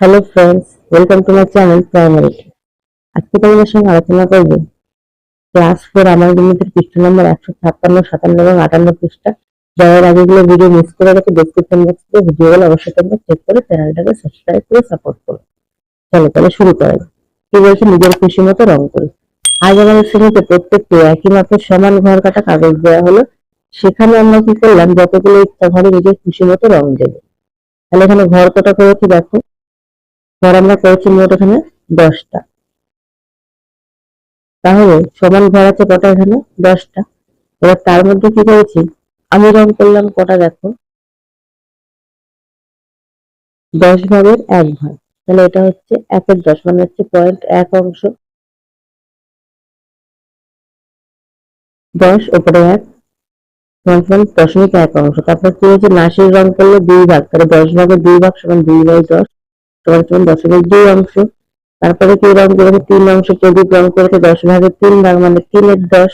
Hello friends welcome to my channel primary আজকে তোমাদের সঙ্গে আলোচনা করব ক্লাস ফোর আমার গণিতের পৃষ্ঠা নম্বর একশো ছাপ্পান্ন, সাতান্ন এবং আটান্ন পৃষ্ঠা। যারা আগেগুলো ভিডিও মিস করে গেছে ডেসক্রিপশন বক্স ভিডিওগুলো অবশ্যই তোমরা চেক করে চ্যানেলটাকে সাবস্ক্রাইব করে সাপোর্ট করো। চলো তাহলে শুরু করা যাক। কি বলছে? নিজের খুশি মতো রং করি। আজ আমাদের শ্রেণীতে প্রত্যেককে একই মাপের সমান ঘর কাটা কাগজ দেওয়া হলো। সেখানে আমরা কি করলাম? যতগুলো ইচ্ছা ঘরে নিজের খুশি মতো রং দেবো। তাহলে এখানে ঘর কটা করেছি দেখো। ঘর আমরা করেছি মোট এখানে দশটা। তাহলে সমান ঘর আছে কটা এখানে? দশটা। এবার তার মধ্যে কি করেছি? আমি রং করলাম কটা দেখো। দশ ভাগের এক ভাগ। তাহলে এটা হচ্ছে একের দশ মানে হচ্ছে পয়েন্ট এক অংশ। দশ ওপরে এক দশমিক এক অংশ। তারপর কি হয়েছে? নাসির রং করলে দুই ভাগ। তাহলে দশ ভাগের দুই ভাগ সমান দুই বাই দশ। সমান দশমিক দুই অংশ। তারপরে কি রং করেছে তিন অংশ প্রদীপ করেছে দশ ভাগের তিন ভাগ মানে তিনের দশ।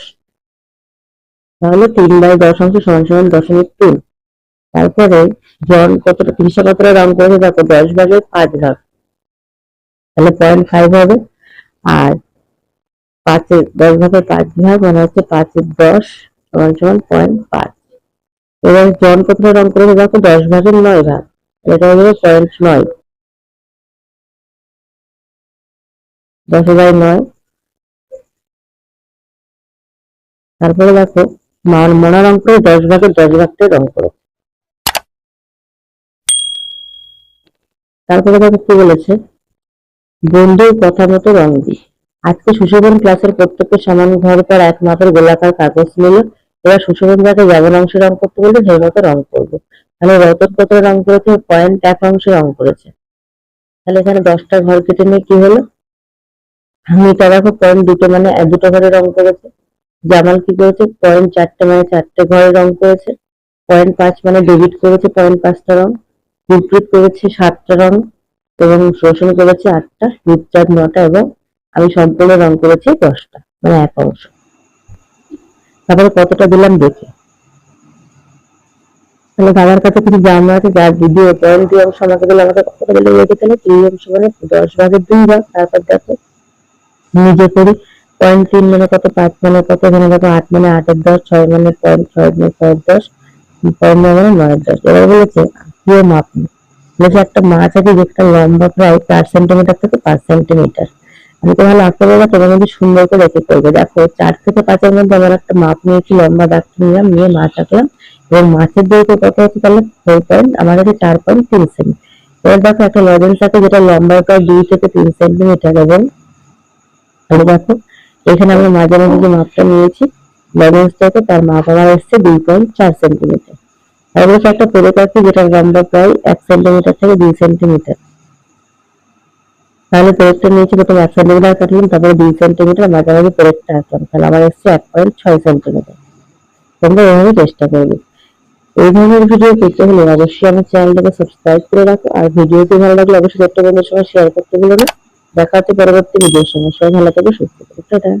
তাহলে তিন বাই দশ অংশ সমান সমান দশমিক তিন। তারপরে জন কতটা তিরিশা কতটা রং করেছে দেখো, দশ ভাগের পাঁচ ভাগ। তাহলে পয়েন্ট ফাইভ হবে। আর পাঁচের, দশ ভাগের পাঁচ ভাগ মানে হচ্ছে পাঁচের দশ সমান সমান পয়েন্ট পাঁচ এবার জন কতটা রং করেছে দেখো, দশ ভাগের নয় ভাগ। এটা হয়ে যাবে পয়েন্ট নয়। দশ বাই নয়। তারপরে দেখো, মান- মনা রং করে দশ ভাগের দশ ভাগটাই রং করে। তারপরে দেখো কি বলেছে? বন্ধুর কথা মতো রং দি আজকে সুশোভন ক্লাসের প্রত্যেকের সমান ঘর পর এক মাপের গোলাকার কাগজ নিল। এবার সুশোভন যাকে যেমন অংশে রং করতে বলবে, সেই মতো রং করব। তাহলে রতন কত রং করেছে? পয়েন্ট এক অংশে রং করেছে। তাহলে এখানে দশটা ঘর কেটে নিয়ে কি হলো? মিটা দেখো পয়েন্ট দুটো মানে দুটো ঘরে রং করেছে। জামাল কি করেছে? পয়েন্ট চারটে মানে চারটে ঘরে রং করেছে। পয়েন্ট পাঁচ মানে ডেবিট করেছে পয়েন্ট পাঁচটা রং। গুরপ্রীত করেছে সাতটা রং এবং শোষণ করেছে আটটা, রূপচাঁদ নটা এবং আমি সম্পূর্ণ রং করেছি দশটা মানে এক অংশ। তারপরে কতটা দিলাম দেখে। তাহলে বাবার কাছে কিছু জামা আছে যার ভিডিও পয়েন্ট দুই অংশ আমাকে দিলে আমাকে কতটা দিলে রেখে তাহলে দুই অংশ মানে দশ ভাগের দুই ভাগ, তারপর দেখো। নিজে করি। পয়েন্ট তিন মানে কত, পাঁচ মানে কত, এখানে দেখো আট মানে আটের দশ, ছয় মানে পয়েন্ট ছয় মানে ছয়ের দশ পয়েন্ট নয় মানে নয়ের দশ। এবার বলেছে কেউ মাপ বলেছে, একটা মাছ আছে যেটা লম্বা প্রায় চার সেন্টিমিটার থেকে পাঁচ সেন্টিমিটার আমি তো ভালো আঁকতে পারব তোমার মধ্যে সুন্দর করে রেখে করবে দেখো, চার থেকে পাঁচের মধ্যে আমার একটা মাপ নিয়েছি লম্বা দাগটা নিলাম, নিয়ে মাছ আঁকলাম। এবং মাছের দৈর্ঘ্য কত হচ্ছে তাহলে? ফোর পয়েন্ট আমার কাছে চার পয়েন্ট তিন সেমি এবার দেখো একটা লজেন্স আছে যেটা লম্বা প্রায় দুই থেকে তিন সেন্টিমিটার এবং তাহলে দেখো, এখানে আমরা মাঝে মাঝে যে মাপটা নিয়েছি। লজেন্সটাকে তার মাপ আমার এসছে দুই পয়েন্ট চার সেন্টিমিটার আর একটা পেরেক আছে যেটা লম্বা প্রায় এক সেন্টিমিটার থেকে দুই সেন্টিমিটার তাহলে পেরেকটা নিয়েছি প্রথমে এক সেন্টিমিটার কাটলাম, তারপরে দুই সেন্টিমিটার মাঝামাঝি পেরেকটা আসলাম তাহলে আমার এসছে এক পয়েন্ট ছয় সেন্টিমিটার তোমরা এভাবে চেষ্টা করবে। এই ধরনের ভিডিও পেতে হলে অবশ্যই আমার চ্যানেলটাকে সাবস্ক্রাইব করে রাখো। আর ভিডিওটি ভালো লাগলে অবশ্যই ছোট্ট বন্ধুদের সঙ্গে শেয়ার করতে ভুলো না। দেখা হচ্ছে পরবর্তী ভিডিওর সঙ্গে সবাই ভালো থাকবে সুস্থ থাকবে টাটা।